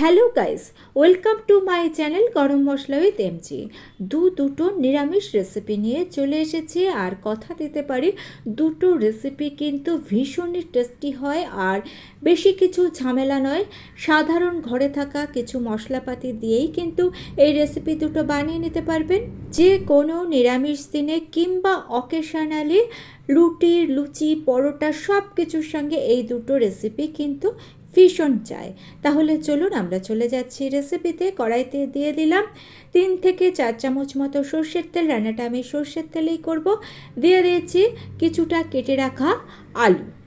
Hello guys, welcome to my channel garam masala with MG দু দুটো নিরামিষ recipe নিয়ে চলে এসেছি আর কথা দিতে পারি, দুটো রেসিপি কিন্তু ভীষণই টেস্টি হয় আর বেশি কিছু ঝামেলা নয়। সাধারণ ঘরে থাকা কিছু মশলাপাতি দিয়েই কিন্তু এই রেসিপি দুটো বানিয়ে নিতে পারবেন। যে কোনো নিরামিষ দিনে কিংবা অকেশনালি রুটির লুচি, পরোটা সব কিছুর সঙ্গে এই দুটো রেসিপি কিন্তু ভীষণ চায় তাহলে চলুন আমরা চলে যাচ্ছি রেসিপিতে কড়াইতে দিয়ে দিলাম তিন থেকে চার চামচ মতো সর্ষের তেল। রান্নাটা আমি সর্ষের তেলেই করব। দিয়ে দিয়েছি কিছুটা কেটে রাখা আলু।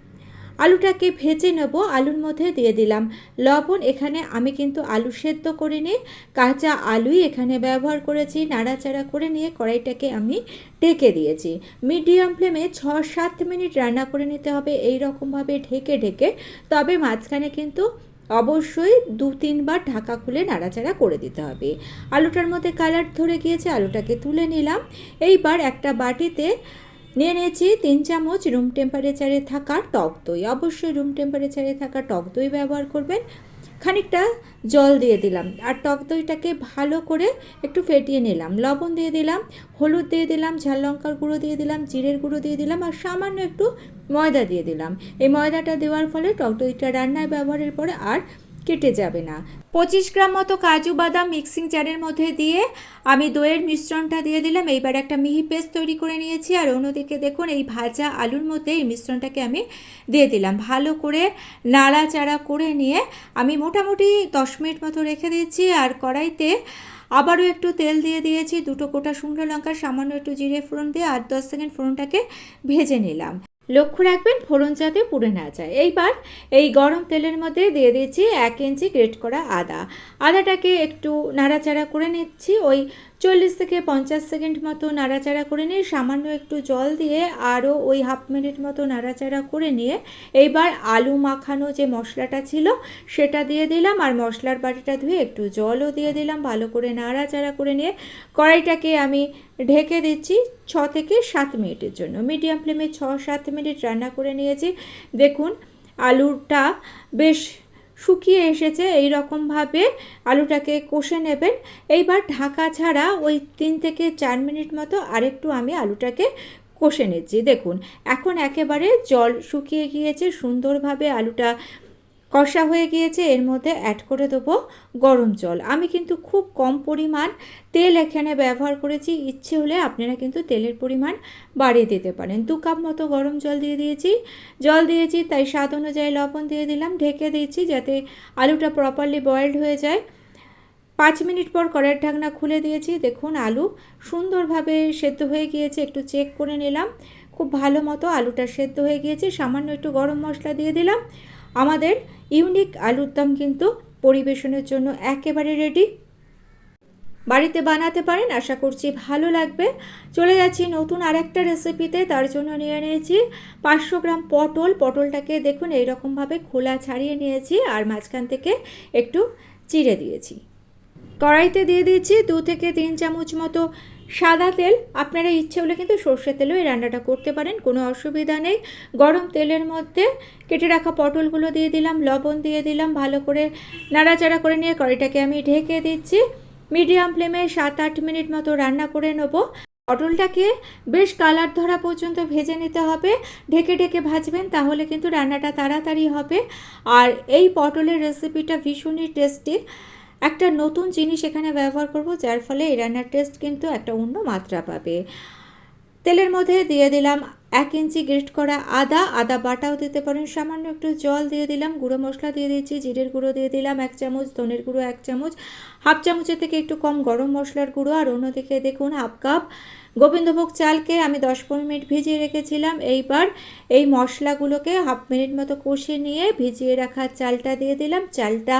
আলুটাকে ভেজে নেব, আলুর মধ্যে দিয়ে দিলাম। লবণ এখানে আমি কিন্তু আলু সেদ্ধ করে করিনি, কাঁচা আলুই এখানে ব্যবহার করেছি, নাড়াচাড়া করে নিয়ে কড়াইটাকে আমি ঢেকে দিয়েছি। মিডিয়াম ফ্লেমে ছ সাত মিনিট রান্না করে নিতে হবে এই রকমভাবে ঢেকে ঢেকে, তবে মাঝখানে কিন্তু অবশ্যই দু, তিনবার ঢাকা খুলে নাড়াচাড়া করে দিতে হবে। আলুটার মধ্যে কালার ধরে গিয়েছে, আলুটাকে তুলে নিলাম। এইবার একটা বাটিতে নিয়ে নিয়েছি তিন চামচ রুম টেম্পারেচারে থাকা টক দই। অবশ্যই রুম টেম্পারেচারে থাকা টক দই ব্যবহার করবেন। খানিকটা জল দিয়ে দিলাম। আর টক দইটাকে ভালো করে একটু ফেটিয়ে নিলাম। লবণ দিয়ে দিলাম, হলুদ দিয়ে দিলাম, ঝাল লঙ্কার গুঁড়ো দিয়ে দিলাম, জিরের গুঁড়ো দিয়ে দিলাম, আর সামান্য একটু ময়দা দিয়ে দিলাম। এই ময়দাটা দেওয়ার ফলে টক দইটা রান্নায় ব্যবহারের পরে আর কেটে যাবে না। পঁচিশ গ্রাম মতো কাজু বাদাম মিক্সিং জারের মধ্যে দিয়ে আমি দইয়ের মিশ্রণটা দিয়ে দিলাম। এইবার একটা মিহি পেস্ট তৈরি করে নিয়েছি আর অন্যদিকে দেখুন এই ভাজা আলুর মধ্যে এই মিশ্রণটাকে আমি দিয়ে দিলাম। ভালো করে নাড়াচাড়া করে নিয়ে আমি মোটামুটি দশ মিনিট মতো রেখে দিয়েছি আর কড়াইতে আবারও একটু তেল দিয়ে দিয়েছি। দুটো কোটা শুকনো লঙ্কা, সামান্য একটু জিরে ফোড়ন দিয়ে আট দশ সেকেন্ড ফোড়নটাকে ভেজে নিলাম। লক্ষ্য রাখবেন, ফোড়ন যাতে পুড়ে না যায়। এইবার এই গরম তেলের মধ্যে দিয়ে দিচ্ছি এক ইঞ্চি গ্রেট করা আদা। আদাটাকে একটু নাড়াচাড়া করে নিচ্ছি। ওই চল্লিশ থেকে পঞ্চাশ সেকেন্ড মতো নাড়াচাড়া করে নিয়ে, সামান্য একটু জল দিয়ে আরও ওই হাফ মিনিট মতো নাড়াচাড়া করে নিয়ে, এইবার আলু মাখানো যে মশলাটা ছিল সেটা দিয়ে দিলাম। আর মশলার বাটিটা ধুয়ে একটু জলও দিয়ে দিলাম, ভালো করে নাড়াচাড়া করে নিয়ে। কড়াইটাকে আমি ঢেকে দিচ্ছি ছ থেকে সাত মিনিটের জন্য। মিডিয়াম ফ্লেমে ছ সাত মিনিট রান্না করে নিয়েছি। দেখুন, আলুটা বেশ শুকিয়ে এসেছে এই রকমভাবে আলুটাকে কষে নেবেন। এইবার ঢাকা ছাড়া ওই তিন থেকে চার মিনিট মতো আরেকটু আমি আলুটাকে কষে নিচ্ছি। দেখুন, এখন একেবারে জল শুকিয়ে গিয়েছে। সুন্দরভাবে আলুটা কষা হয়ে গিয়েছে, এর মধ্যে অ্যাড করে দেবো গরম জল। আমি কিন্তু খুব কম পরিমাণ তেল এখানে ব্যবহার করেছি, ইচ্ছে হলে আপনারা কিন্তু তেলের পরিমাণ বাড়িয়ে দিতে পারেন। দু কাপ মতো গরম জল দিয়ে দিয়েছি। জল দিয়েছি, তাই স্বাদ অনুযায়ী লবণ দিয়ে দিলাম, ঢেকে দিয়েছি যাতে আলুটা প্রপারলি বয়েলড হয়ে যায়। পাঁচ মিনিট পর কড়াইয়ের ঢাকনা খুলে দিয়েছি। দেখুন, আলু সুন্দরভাবে সেদ্ধ হয়ে গিয়েছে, একটু চেক করে নিলাম। খুব ভালো মতো আলুটা সেদ্ধ হয়ে গিয়েছে, সামান্য একটু গরম মশলা দিয়ে দিলাম। আমাদের ইউনিক আলুর দম কিন্তু পরিবেশনের জন্য একেবারে রেডি বাড়িতে বানাতে পারেন, আশা করছি ভালো লাগবে। চলে যাচ্ছি নতুন আরেকটা রেসিপিতে তার জন্য নিয়ে নিয়েছি পাঁচশো গ্রাম পটল। পটলটাকে দেখুন, এইরকমভাবে খোলা ছাড়িয়ে নিয়েছি আর মাঝখান থেকে একটু চিড়ে দিয়েছি। কড়াইতে দিয়ে দিয়েছি দু থেকে তিন চামচ মতো সাদা তেল, আপনারা ইচ্ছে হলে কিন্তু সর্ষের তেলেও এই রান্নাটা করতে পারেন, কোনো অসুবিধা নেই। গরম তেলের মধ্যে কেটে রাখা পটলগুলো দিয়ে দিলাম, লবণ দিয়ে দিলাম, ভালো করে নাড়াচাড়া করে নিয়ে কড়াইটাকে আমি ঢেকে দিচ্ছি। মিডিয়াম ফ্লেমে সাত আট মিনিট মতো রান্না করে নেব। পটলটাকে বেশ কালার ধরা পর্যন্ত ভেজে নিতে হবে। ঢেকে ঢেকে ভাজবেন, তাহলে কিন্তু রান্নাটা তাড়াতাড়ি হবে। আর এই পটলের রেসিপিটা ভীষণই টেস্টি একটা নতুন জিনিস এখানে ব্যবহার করব, যার ফলে এই রান্নার টেস্ট কিন্তু একটা অন্য মাত্রা পাবে। তেলের মধ্যে দিয়ে দিলাম এক ইঞ্চি গ্রেট করা আদা আদা বাটাও দিতে পারেন। সামান্য একটু জল দিয়ে দিলাম, গুঁড়ো মশলা দিয়ে দিচ্ছি জিরের গুঁড়ো দিয়ে দিলাম, এক চামচ, ধনের গুঁড়ো এক চামচ, হাফ চামচের থেকে একটু কম গরম মশলার গুঁড়ো। আর অন্যদিকে দেখুন, হাফ কাপ গোবিন্দভোগ চালকে আমি দশ পনেরো মিনিট ভিজিয়ে রেখেছিলাম। এইবার এই মশলাগুলোকে হাফ মিনিট মতো কষিয়ে নিয়ে ভিজিয়ে রাখা চালটা দিয়ে দিলাম। চালটা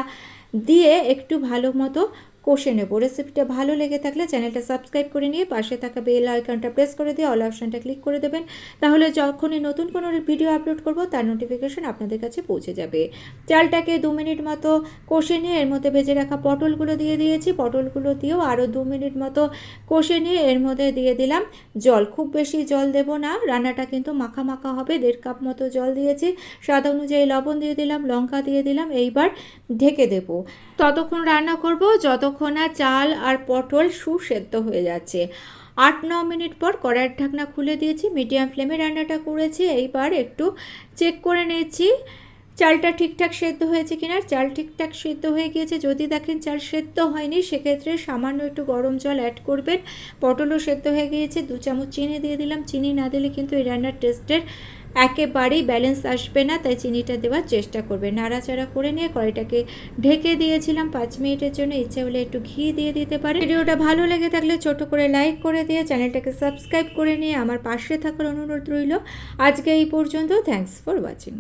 দিয়ে একটু ভালো মতো কষে নেব রেসিপিটা ভালো লেগে থাকলে চ্যানেলটা সাবস্ক্রাইব করে নিয়ে পাশে থাকা বেল আইকনটা প্রেস করে দিয়ে অল অপশানটা ক্লিক করে দেবেন। তাহলে যখনই নতুন কোনো ভিডিও আপলোড করব, তার নোটিফিকেশন আপনাদের কাছে পৌঁছে যাবে। চালটাকে দু মিনিট মতো কষে নিয়ে এর মধ্যে ভেজে রাখা পটলগুলো দিয়ে দিয়েছি। পটলগুলো দিয়েও আরও দু মিনিট মতো কষে নিয়ে এর মধ্যে দিয়ে দিলাম। জল, খুব বেশি জল দেব না। রান্নাটা কিন্তু মাখা মাখা হবে। দেড় কাপ মতো জল দিয়েছি। স্বাদ অনুযায়ী লবণ দিয়ে দিলাম, লঙ্কা দিয়ে দিলাম। এইবার ঢেকে দেব। ততক্ষণ রান্না করব। যতক্ষণ না চাল আর পটল সুসেদ্ধ হয়ে যাচ্ছে। আট ন মিনিট পর কড়াইয়ের ঢাকনা খুলে দিয়েছি, মিডিয়াম ফ্লেমে রান্নাটা করেছি। এইবার একটু চেক করে নিয়েছি, চালটা ঠিকঠাক সেদ্ধ হয়েছে কিনা। চাল ঠিকঠাক সেদ্ধ হয়ে গিয়েছে। যদি দেখেন চাল সেদ্ধ হয়নি, সেক্ষেত্রে সামান্য একটু গরম জল অ্যাড করবেন। পটলও সেদ্ধ হয়ে গিয়েছে। দু চামচ চিনি দিয়ে দিলাম। চিনি না দিলে কিন্তু এই রান্নার টেস্টের একেবারেই ব্যালেন্স আসবে না, তাই চিনিটা দেওয়ার চেষ্টা করবে। নাড়াচাড়া করে নিয়ে কড়াইটাকে ঢেকে দিয়েছিলাম পাঁচ মিনিটের জন্য। ইচ্ছে হলে একটু ঘি দিয়ে দিতে পারে ভিডিওটা ভালো লেগে থাকলে ছোট করে লাইক করে দিয়ে চ্যানেলটাকে সাবস্ক্রাইব করে নিয়ে আমার পাশে থাকার অনুরোধ রইল। আজকে এই পর্যন্ত থ্যাংকস ফর ওয়াচিং